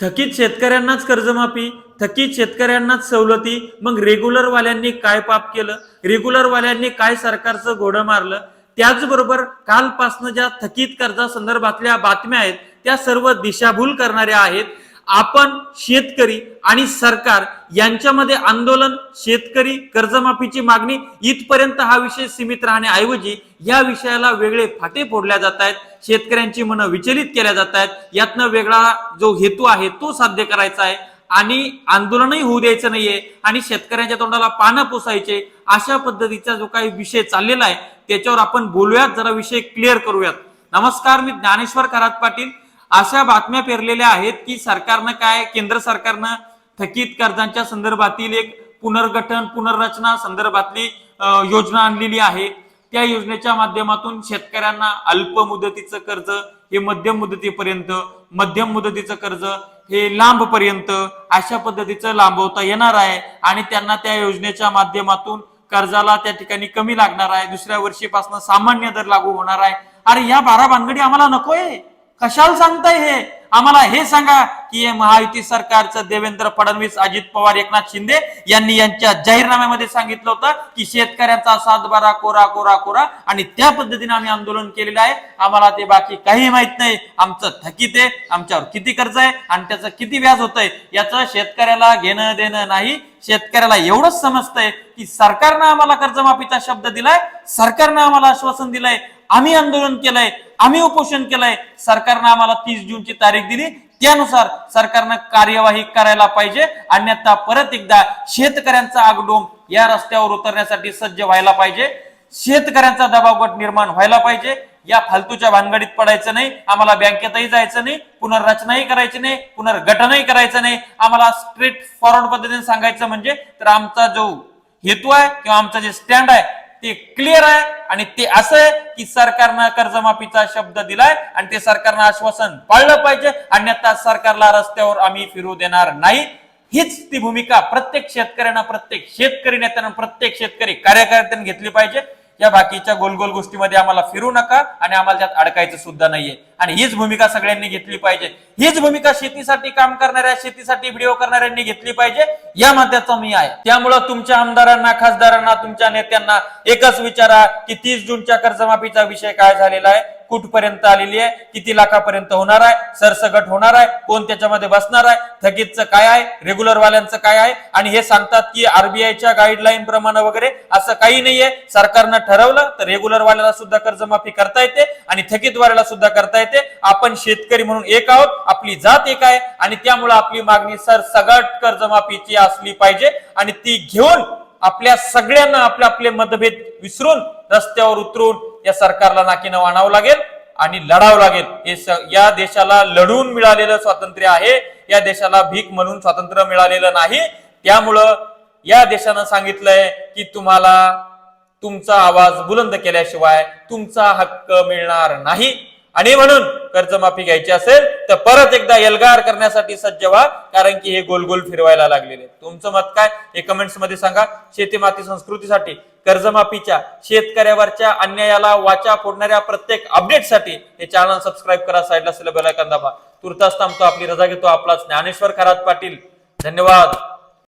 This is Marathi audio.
थकीत शेतकऱ्यांनाच कर्जमाफी थकीत शेतकऱ्यांनाच सवलती मग रेग्युलर वाल्यांनी काय पाप केलं? रेग्युलर वाल्यांनी काय सरकारचं घोडं मारलं? त्याचबरोबर कालपासनं ज्या थकीत कर्जासंदर्भातल्या बातम्या आहेत त्या सर्व दिशाभूल करणाऱ्या आहेत. आपण शेतकरी आणि सरकार यांच्यामध्ये आंदोलन शेतकरी कर्जमाफीची मागणी इथपर्यंत हा विषय सीमित राहण्याऐवजी या विषयाला वेगळे फाटे फोडल्या जात आहेत शेतकऱ्यांची मनं विचलित केल्या जात आहेत यातनं वेगळा जो हेतू आहे तो साध्य करायचा आहे आणि आंदोलनही होऊ द्यायचं नाहीये आणि शेतकऱ्यांच्या तोंडाला पानं पोसायचे अशा पद्धतीचा जो काही विषय चाललेला आहे त्याच्यावर आपण बोलूयात जरा विषय क्लिअर करूयात. नमस्कार मी ज्ञानेश्वर खरात पाटील. अशा बातम्या पेरलेल्या आहेत की सरकारनं काय केंद्र सरकारनं थकीत कर्जांच्या संदर्भातील एक पुनर्गठन पुनर्रचना संदर्भातली योजना आणलेली आहे. त्या योजनेच्या माध्यमातून शेतकऱ्यांना अल्प मुदतीचं कर्ज हे मध्यम मुदतीपर्यंत मध्यम मुदतीचं कर्ज हे लांब पर्यंत अशा पद्धतीचं लांबवता येणार आहे आणि त्यांना त्या योजनेच्या माध्यमातून कर्जाला त्या ठिकाणी कमी लागणार आहे. दुसऱ्या वर्षीपासून सामान्य दर लागू होणार आहे. अरे या बारा भानगडी आम्हाला नकोय. कशाला सांगताय हे? आम्हाला हे सांगा. की हे महायुती सरकारचं देवेंद्र फडणवीस अजित पवार एकनाथ शिंदे यांनी यांच्या जाहीरनाम्यामध्ये सांगितलं होतं की शेतकऱ्यांचा सातबारा कोरा कोरा कोरा आणि त्या पद्धतीने आम्ही आंदोलन केलेलं आहे. आम्हाला ते बाकी काही माहीत नाही. आमचं थकीत आहे आमच्यावर किती कर्ज आहे आणि त्याचं किती व्याज होत आहे याचं शेतकऱ्याला घेणं देणं नाही. शेतकऱ्याला एवढंच समजतंय की सरकारनं आम्हाला कर्जमाफीचा शब्द दिलाय सरकारनं आम्हाला आश्वासन दिलंय. आम्ही आंदोलन केलंय आम्ही उपोषण केलंय. सरकारनं आम्हाला तीस जूनची तारीख दिली. त्यानुसार सरकारनं कार्यवाही करायला पाहिजे. अन्यथा परत एकदा शेतकऱ्यांचा आगडोम या रस्त्यावर उतरण्यासाठी सज्ज व्हायला पाहिजे. शेतकऱ्यांचा दबावगट निर्माण व्हायला पाहिजे. या फालतूच्या भानगडीत पडायचं नाही. आम्हाला बँकेतही जायचं नाही. पुनर्रचनाही करायची नाही. पुनर्गठनही करायचं नाही. आम्हाला स्ट्रेट फॉरवर्ड पद्धतीने सांगायचं म्हणजे तर आमचा जो हेतू आहे किंवा आमचा जे स्टँड आहे ते क्लिअर आहे. आणि ते असं आहे की सरकारनं कर्जमाफीचा शब्द दिलाय आणि ते सरकारनं आश्वासन पाळलं पाहिजे. अन्यथा सरकारला रस्त्यावर आम्ही फिरू देणार नाही. हीच ती भूमिका प्रत्येक शेतकऱ्यांना प्रत्येक शेतकरी नेत्यांना प्रत्येक शेतकरी कार्यकर्त्यांनी घेतली पाहिजे. या बाकीच्या गोल गोल गोष्टीमध्ये आम्हाला फिरू नका आणि आम्हाला त्यात अडकायचं सुद्धा नाहीये. आणि हीच भूमिका सगळ्यांनी घेतली पाहिजे. हीच भूमिका शेतीसाठी काम करणाऱ्या शेतीसाठी व्हिडिओ करणाऱ्यांनी घेतली पाहिजे. या मध्याचा मी आहे. त्यामुळं तुमच्या आमदारांना खासदारांना तुमच्या नेत्यांना एकच विचारा की तीस जूनच्या कर्जमाफीचा विषय काय झालेला आहे? कुठपर्यंत आलेली आहे? किती लाखापर्यंत होणार आहे? सरसगट होणार आहे? कोण त्याच्यामध्ये बसणार आहे? थकीतचं काय आहे? रेग्युलर वाल्यांचं काय आहे? आणि हे सांगतात की आरबीआयच्या गाईडलाईन प्रमाणे वगैरे असं काही नाहीये सरकारनं ठरवलं तर रेग्युलर वाल्याला सुद्धा कर्जमाफी करता येते आणि थकीत वाल्याला सुद्धा करता येते. आपण शेतकरी म्हणून एक आहोत. आपली जात एक आहे आणि त्यामुळे आपली मागणी सरसगट कर्जमाफीची असली पाहिजे आणि ती घेऊन आपल्या सगळ्यांना आपले आपले मतभेद विसरून रस्त्यावर उतरून या सरकारला नाकीनं आणावं लागेल आणि लढावं लागेल. हे या देशाला लढून मिळालेलं स्वातंत्र्य आहे. या देशाला भीक म्हणून स्वातंत्र्य मिळालेलं नाही. त्यामुळं या देशानं सांगितलंय की तुम्हाला तुमचा आवाज बुलंद केल्याशिवाय तुमचा हक्क मिळणार नाही. आणि म्हणून कर्जमाफी घ्यायची असेल तर परत एकदा एल्गार करण्यासाठी सज्ज व्हा कारण की हे गोल गोल फिरवायला लागलेले तुमचं मत काय? हे कमेंट्समध्ये सांगा. शेती माती संस्कृतीसाठी कर्जमाफीच्या शेतकऱ्यावरच्या अन्यायाला वाचा फोडणाऱ्या प्रत्येक अपडेटसाठी हे चॅनल सबस्क्राईब करा साईडला सिलेबल बेल दाबा. तुर्तास थांबतो आपली रजा घेतो आपलाच ज्ञानेश्वर खरात पाटील. धन्यवाद.